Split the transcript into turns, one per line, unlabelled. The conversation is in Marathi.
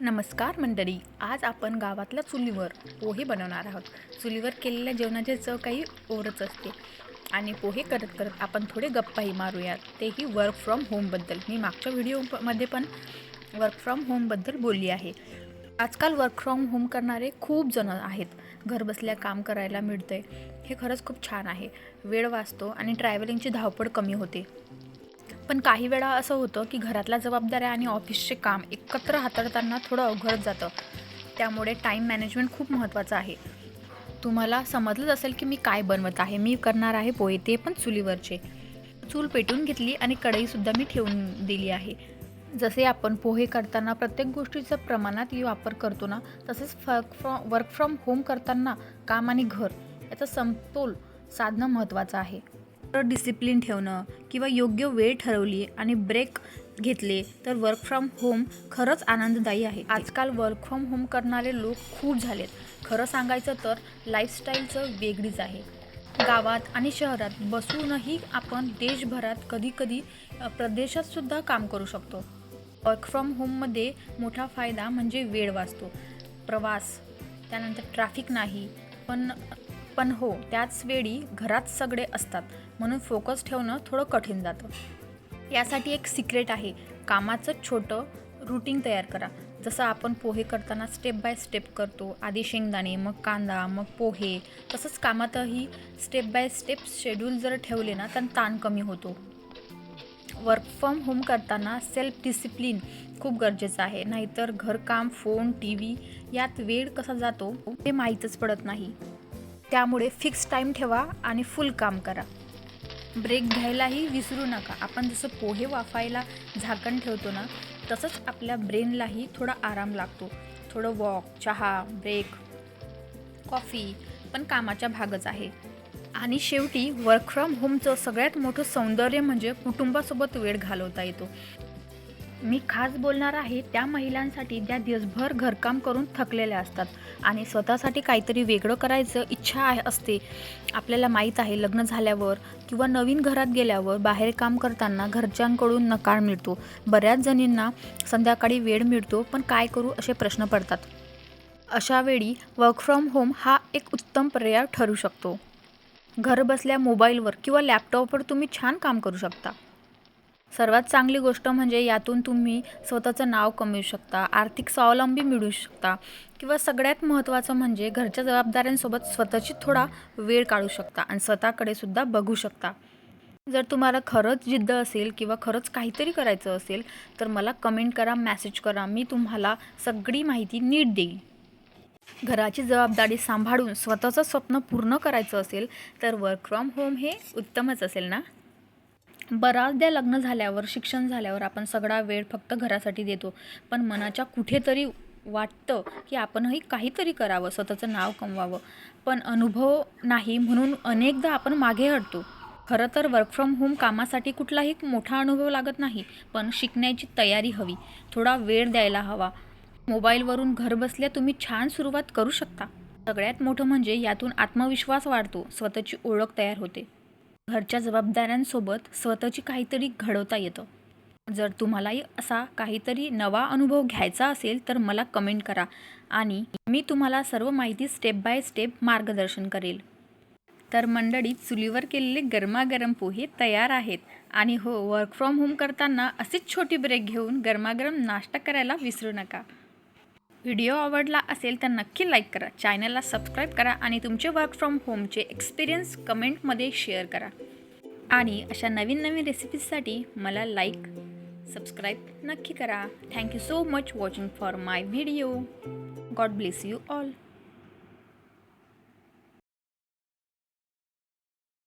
नमस्कार मंडळी आज आपण गावातल्या चुलीवर पोहे बनवणार आहोत. चुलीवर केलेल्या जेवणाची चव काही ओरच असते. आणि पोहे करत करत आपण थोडे गप्पाही मारूयात. तेही वर्क फ्रॉम होमबद्दल मी मागच्या व्हिडिओमध्ये पण वर्क फ्रॉम होमबद्दल बोलली आहे. आजकाल वर्क फ्रॉम होम करणारे खूप जण आहेत. घरबसल्या काम करायला मिळतंय. हे खरंच खूप छान आहे. वेळ वाचतो आणि ट्रॅव्हलिंगची धावपळ कमी होते. पण काही वेळा असं होतं की घरातल्या जबाबदाऱ्या आणि ऑफिसचे काम एकत्र हाताळताना थोडं अवघड जातं. त्यामुळे टाईम मॅनेजमेंट खूप महत्त्वाचं आहे. तुम्हाला समजलंच असेल की मी काय बनवत आहे मी करणार आहे पोहे ते पण चुलीवरचे. चूल पेटून घेतली आणि कढईसुद्धा मी ठेवून दिली आहे. जसे आपण पोहे करताना प्रत्येक गोष्टीचा प्रमाणात वापर करतो ना तसेच फर्क फ्रॉम वर्क फ्रॉम होम करताना काम आणि घर याचा समतोल साधणं महत्त्वाचं आहे. डिसिप्लिन ठेवणं किंवा योग्य वेळ ठरवली आणि ब्रेक घेतले तर वर्क फ्रॉम होम खरंच आनंददायी आहे. आजकाल वर्क फ्रॉम होम करणारे लोक खूप झालेत. खरं सांगायचं तर लाईफस्टाईलचं वेगळीच आहे. गावात आणि शहरात बसूनही आपण देशभरात कधीकधी प्रदेशातसुद्धा काम करू शकतो. वर्क फ्रॉम होममध्ये मोठा फायदा म्हणजे वेळ वाचतो. प्रवास त्यानंतर ट्रॅफिक नाही पण पण हो त्याच वेळी घरात सगळे असतात. म्हणून फोकस ठेवणं थोडं कठीण जातं. यासाठी एक सिक्रेट आहे. कामाचं छोटं रुटीन तयार करा. जसं आपण पोहे करताना स्टेप बाय स्टेप करतो आधी शेंगदाणे मग कांदा मग पोहे. तसंच कामातही स्टेप बाय स्टेप शेड्यूल जर ठेवले ना तर ताण कमी होतो. वर्क फ्रॉम होम करताना सेल्फ डिसिप्लिन खूप गरजेचं आहे. नाहीतर घरकाम फोन टी व्ही यात वेळ कसा जातो ते माहीतच पडत नाही. त्यामुळे फिक्स टाईम ठेवा आणि फुल काम करा. ब्रेक घ्यायलाही विसरू नका. आपण जसं पोहे वाफायला झाकण ठेवतो ना तसंच आपल्या ब्रेनलाही थोडा आराम लागतो. थोडं वॉक चहा ब्रेक कॉफी पण कामाच्या भागच आहे. आणि शेवटी वर्क फ्रॉम होमचं सगळ्यात मोठं सौंदर्य म्हणजे कुटुंबासोबत वेळ घालवता येतो. मी खास बोलणार आहे त्या महिलांसाठी ज्या दिवसभर घरकाम करून थकलेल्या असतात. आणि स्वतःसाठी काहीतरी वेगळं करायचं इच्छा आहे असते. आपल्याला माहीत आहे लग्न झाल्यावर किंवा नवीन घरात गेल्यावर बाहेर काम करताना घरच्यांकडून नकार मिळतो. बऱ्याच जणींना संध्याकाळी वेळ मिळतो पण काय करू असे प्रश्न पडतात. अशा वेळी वर्क फ्रॉम होम हा एक उत्तम पर्याय ठरू शकतो. घर बसल्या मोबाईलवर किंवा लॅपटॉपवर तुम्ही छान काम करू शकता. सर्वात चांगली गोष्ट म्हणजे यातून तुम्ही स्वतःचं नाव कमवू शकता आर्थिक स्वावलंबी मिळू शकता किंवा सगळ्यात महत्त्वाचं म्हणजे घरच्या जबाबदाऱ्यांसोबत स्वतःची थोडा वेळ काढू शकता आणि स्वतःकडे सुद्धा बघू शकता. जर तुम्हाला खरंच जिद्द असेल किंवा खरंच काहीतरी करायचं असेल तर मला कमेंट करा मॅसेज करा मी तुम्हाला सगळी माहिती नीट देईल घराची जबाबदारी सांभाळून स्वतःचं स्वप्न पूर्ण करायचं असेल तर वर्क फ्रॉम होम हे उत्तमच असेल ना? बराचदा लग्न झाल्यावर शिक्षण झाल्यावर आपण सगळा वेळ फक्त घरासाठी देतो. पण मनाच्या कुठेतरी वाटतं की आपणही काहीतरी करावं स्वतःचं नाव कमवावं. पण अनुभव नाही म्हणून अनेकदा आपण मागे हटतो. खरं तर वर्क फ्रॉम होम कामासाठी कुठलाही मोठा अनुभव लागत नाही पण शिकण्याची तयारी हवी. थोडा वेळ द्यायला हवा. मोबाईलवरून घर बसल्या तुम्ही छान सुरुवात करू शकता. सगळ्यात मोठं म्हणजे यातून आत्मविश्वास वाढतो स्वतःची ओळख तयार होते. घरच्या जबाबदाऱ्यांसोबत स्वतःची काहीतरी घडवता येतं. जर तुम्हालाही असा काहीतरी नवा अनुभव घ्यायचा असेल तर मला कमेंट करा आणि मी तुम्हाला सर्व माहिती स्टेप बाय स्टेप मार्गदर्शन करेल. तर मंडळी चुलीवर केलेले गरमागरम पोहे तयार आहेत आणि हो वर्क फ्रॉम होम करताना अशीच छोटी ब्रेक घेऊन गरमागरम नाश्ता करायला विसरू नका. व्हिडिओ आवडला असेल तर नक्की लाईक करा. चॅनलला सबस्क्राईब करा आणि तुमचे वर्क फ्रॉम होमचे एक्सपिरियन्स कमेंटमध्ये शेअर करा. आणि अशा नवीन नवीन रेसिपीजसाठी मला लाईक सबस्क्राईब नक्की करा. Thank you so much watching for my video. God bless you all.